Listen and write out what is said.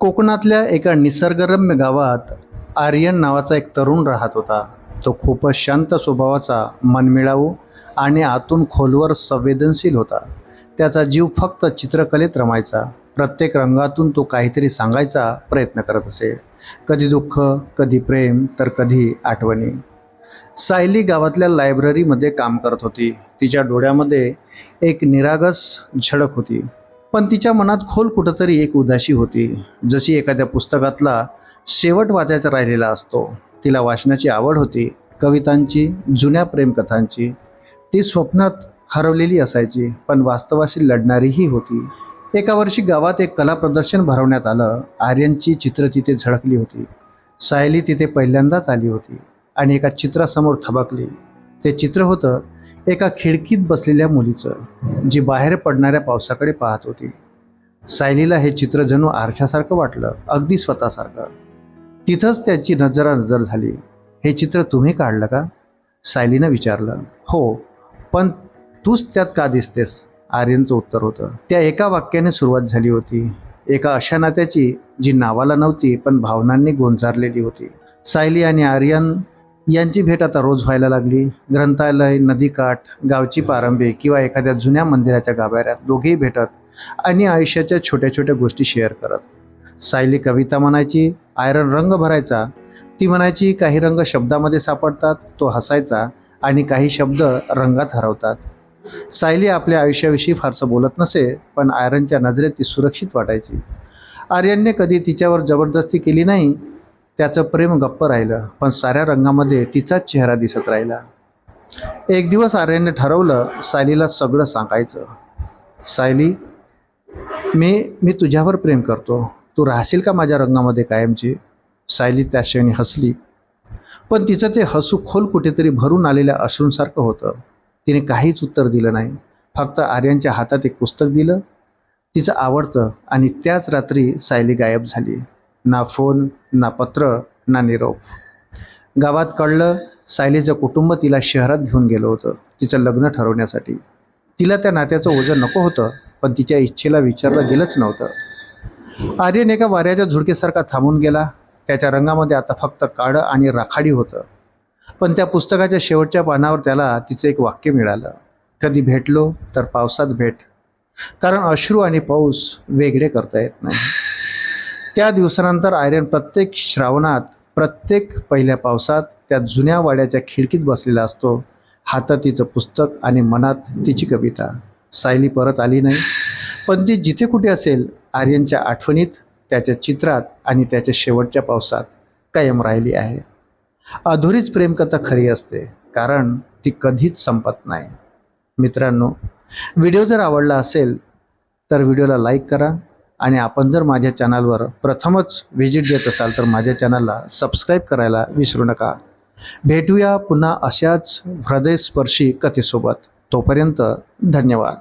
कोकणातल्या एका निसर्गरम्य गावात आर्यन नावाचा एक तरुण राहत होता. तो खूपच शांत स्वभावाचा मनमिळावू आणि आतून खोलवर संवेदनशील होता. त्याचा जीव फक्त चित्रकलेत रमायचा. प्रत्येक रंगातून तो काहीतरी सांगायचा प्रयत्न करत असे. कधी दुःख कधी प्रेम तर कधी आठवणी. सायली गावातल्या लायब्ररीमध्ये काम करत होती. तिच्या डोळ्यामध्ये एक निरागस झडक होती. पण तिच्या मनात खोल कुठंतरी एक उदासी होती. जशी एखाद्या पुस्तकातला शेवट वाचायचा राहिलेला असतो तिला वाचनाची आवड होती कवितांची जुन्या प्रेमकथांची ती स्वप्नात हरवलेली असायची पण वास्तवाशी लढणारीही होती. एका वर्षी गावात एक कला प्रदर्शन भरवण्यात आलं आर्यनची चित्र तिथे झळकली होती. सायली तिथे पहिल्यांदाच आली होती आणि एका चित्रासमोर थबकली. ते चित्र होतं एका खिडकीत बसलेल्या मुलीचं जी बाहेर पडणाऱ्या पावसाकडे पाहत होती. सायलीला हे चित्र जणू आरशासारखं वाटलं अगदी स्वतःसारखं. तिथंच त्याची नजरानजर झाली. हे चित्र तुम्ही काढलं का? सायलीनं विचारलं. हो पण तूच त्यात का दिसतेस? आर्यनचं उत्तर होतं. त्या एका वाक्याने सुरुवात झाली होती. एका अशा नात्याची जी नावाला नव्हती पण भावनांनी गोंजारलेली होती. सायली आणि आर्यन यांची भेट आता रोज व्हायला लागली. ग्रंथालय नदीकाठ गावची पारंबे किंवा एखाद्या जुन्या मंदिराच्या गाभाऱ्यात दोघेही भेटत आणि आयुष्याच्या छोट्या छोट्या गोष्टी शेअर करत. सायली कविता म्हणायची आयरन रंग भरायचा. ती म्हणायची काही रंग शब्दामध्ये सापडतात तो हसायचा आणि काही शब्द रंगात हरवतात. सायली आपल्या आयुष्याविषयी फारसं बोलत नसे पण आयरनच्या नजरेत ती सुरक्षित वाटायची. आर्यनने कधी तिच्यावर जबरदस्ती केली नाही त्याचं प्रेम गप्प राहिलं पण साऱ्या रंगामध्ये तिचाच चेहरा दिसत राहिला. एक दिवस आर्याने ठरवलं सायलीला सगळं सांगायचं. सायली मी मी तुझ्यावर प्रेम करतो. तू राहशील का माझ्या रंगामध्ये कायमची? सायली त्या क्षणी हसली. पण तिचं ते हसू खोल कुठेतरी भरून आलेल्या अश्रूंसारखं होतं. तिने काहीच उत्तर दिलं नाही. फक्त आर्यनच्या हातात एक पुस्तक दिलं. तिचं आवडतं आणि त्याच रात्री सायली गायब झाली. ना फोन ना पत्र ना निरोप. गावात कळलं सायलीचं कुटुंब तिला शहरात घेऊन गेलं होतं तिचं लग्न ठरवण्यासाठी. तिला त्या नात्याचं ओझं नको होतं पण तिच्या इच्छेला विचारलं गेलंच नव्हतं. आर्यन एका वाऱ्याच्या झुडकेसारखा थांबून गेला. त्याच्या रंगामध्ये आता फक्त काळं आणि राखाडी होतं. पण त्या पुस्तकाच्या शेवटच्या पानावर त्याला तिचं एक वाक्य मिळालं. कधी भेटलो तर पावसात भेट. कारण अश्रू आणि पाऊस वेगळे करता येत नाही. त्या दिवसानंतर आर्यन प्रत्येक श्रावणात प्रत्येक पहिल्या पावसात त्या जुन्या वाड्याच्या खिडकीत बसलेला असतो. हातात तिचं पुस्तक आणि मनात तिची कविता. सायली परत आली नाही. पण ती जिथे कुठे असेल आर्यनच्या आठवणीत त्याच्या चित्रात आणि त्याच्या शेवटच्या पावसात कायम राहिली आहे. अधुरीच प्रेमकथा खरी असते कारण ती कधीच संपत नाही. मित्रांनो व्हिडिओ जर आवडला असेल तर व्हिडिओला लाईक करा आणि आपण जर माझ्या चॅनलवर प्रथमच व्हिजिट देत असाल तर माझ्या चॅनलला सबस्क्राईब करायला विसरू नका. भेटूया पुन्हा अशाच हृदयस्पर्शी कथेसोबत. तोपर्यंत धन्यवाद.